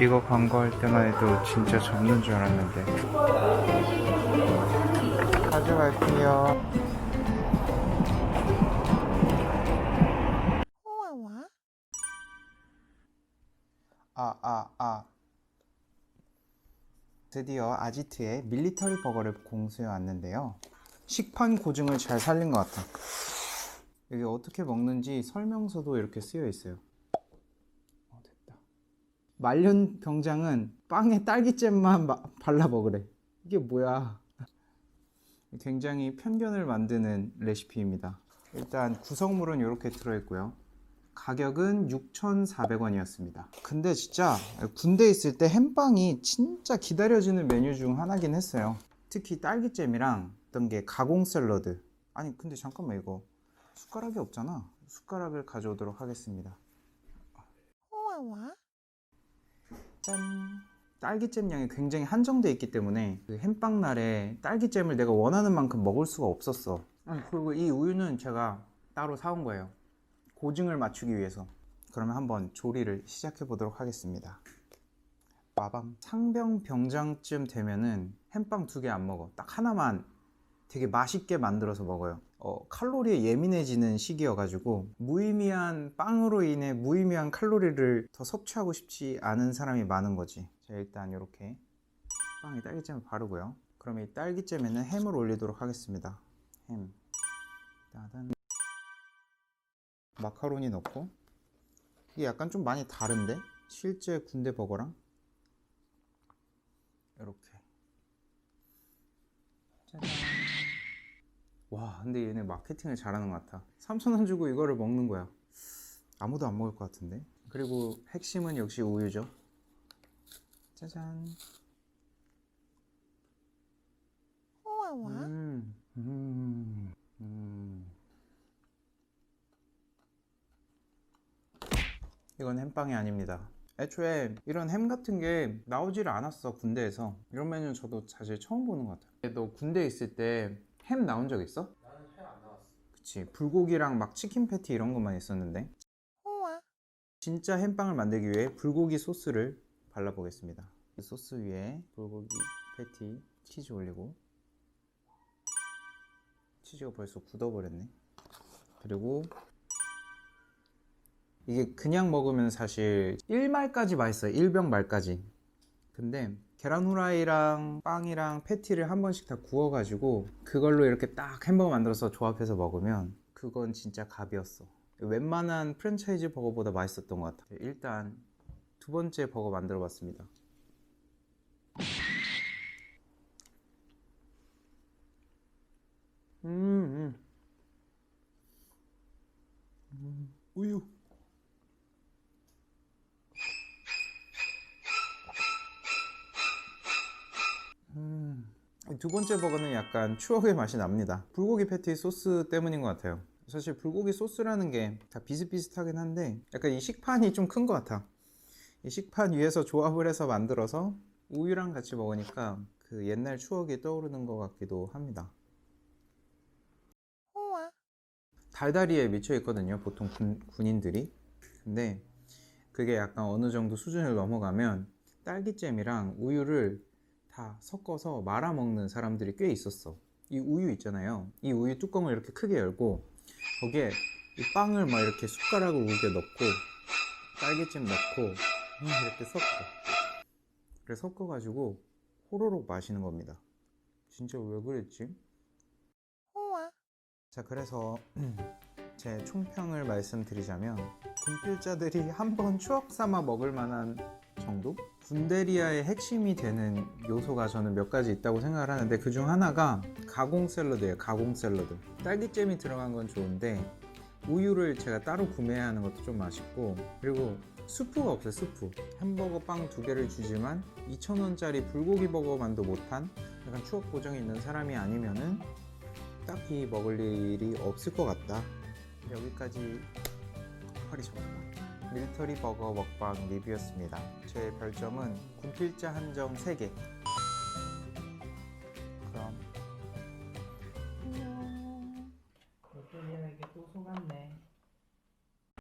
이거 광고할 때만 해도 진짜 접는 줄 알았는데 가져갈게요 아, 아, 아. 드디어 아지트의 밀리터리 버거를 공수해 왔는데요. 식판 고증을 잘 살린 것 같아. 여기 어떻게 먹는지 설명서도 이렇게 쓰여 있어요. 어. 말년 병장은 빵에 딸기잼만 마- 발라 먹으래. 이게 뭐야? 굉장히 편견을 만드는 레시피입니다. 일단 구성물은 이렇게 들어있고요. 가격은 6,400원이었습니다. 근데 진짜 군대 있을 때 햄빵이 진짜 기다려지는 메뉴 중 하나긴 했어요. 특히 딸기잼이랑 어떤 게 가공 샐러드. 아니 근데 잠깐만 이거 숟가락이 없잖아. 숟가락을 가져오도록 하겠습니다. 짠. 딸기잼 양이 굉장히 한정돼 있기 때문에 그 햄빵 날에 딸기잼을 내가 원하는 만큼 먹을 수가 없었어. 아, 그리고 이 우유는 제가 따로 사온 거예요. 고증을 맞추기 위해서. 그러면 한번 조리를 시작해 보도록 하겠습니다. 빠밤. 상병 병장쯤 되면은 햄빵 두 개 안 먹어. 딱 하나만 되게 맛있게 만들어서 먹어요. 어, 칼로리에 예민해지는 시기여가지고 무의미한 빵으로 인해 무의미한 칼로리를 더 섭취하고 싶지 않은 사람이 많은 거지. 자 일단 이렇게 빵에 딸기잼을 바르고요. 그럼 이 딸기잼에는 햄을 올리도록 하겠습니다. 햄. 따단. 마카로니 넣고 이게 약간 좀 많이 다른데 실제 군대 버거랑 이렇게 와 근데 얘네 마케팅을 잘하는 것 같아. 3,000원 주고 이거를 먹는 거야. 아무도 안 먹을 것 같은데? 그리고 핵심은 역시 우유죠. 짜잔. 음, 음, 음. 이건 햄빵이 아닙니다. 애초에 이런 햄 같은 게 나오지를 않았어 군대에서. 이런 메뉴는 저도 사실 처음 보는 것 같아요. 너 군대 있을 때 햄 나온 적 있어? 나는 해안 나왔어. 그치 불고기랑 막 치킨 패티 이런 것만 있었는데 진짜 햄빵을 만들기 위해 불고기 소스를 발라보겠습니다. 이 소스 위에 불고기 패티 치즈 올리고 치즈가 벌써 굳어버렸네. 그리고 이게 그냥 먹으면 사실 1말까지 맛있어요. 1병 말까지. 근데 계란 후라이랑 빵이랑 패티를 한 번씩 다 구워가지고 그걸로 이렇게 딱 햄버거 만들어서 조합해서 먹으면 그건 진짜 갑이었어. 웬만한 프랜차이즈 버거보다 맛있었던 것 같아요. 일단 두 번째 버거 만들어 봤습니다. 음, 음. 음, 우유. 음, 두 번째 버거는 약간 추억의 맛이 납니다. 불고기 패티 소스 때문인 것 같아요. 사실 불고기 소스라는 게 다 비슷비슷하긴 한데 약간 이 식판이 좀 큰 것 같아. 이 식판 위에서 조합을 해서 만들어서 우유랑 같이 먹으니까 그 옛날 추억이 떠오르는 것 같기도 합니다. 달다리에 미쳐 있거든요. 보통 군, 군인들이. 근데 그게 약간 어느 정도 수준을 넘어가면 딸기잼이랑 우유를 다 섞어서 말아 먹는 사람들이 꽤 있었어. 이 우유 있잖아요. 이 우유 뚜껑을 이렇게 크게 열고 거기에 이 빵을 막 이렇게 숟가락을 우겨 넣고 딸기잼 넣고 이렇게 섞어. 그래 섞어가지고 호로록 마시는 겁니다. 진짜 왜 그랬지? 자 그래서 제 총평을 말씀드리자면 군필자들이 한번 추억 삼아 먹을 만한 정도? 군데리아의 핵심이 되는 요소가 저는 몇 가지 있다고 생각을 하는데 그 중 하나가 가공 샐러드예요 가공 샐러드 딸기잼이 들어간 건 좋은데 우유를 제가 따로 구매해야 하는 것도 좀 아쉽고 그리고 수프가 없어요 수프 햄버거 빵 두 개를 주지만 2,000원짜리 불고기 버거만도 못한 약간 추억 고정이 있는 사람이 아니면은 딱히 먹을 일이 없을 것 같다. 여기까지 허리 좋았다. 밀터리 버거 먹방 리뷰였습니다. 제 별점은 군필자 한정 3개,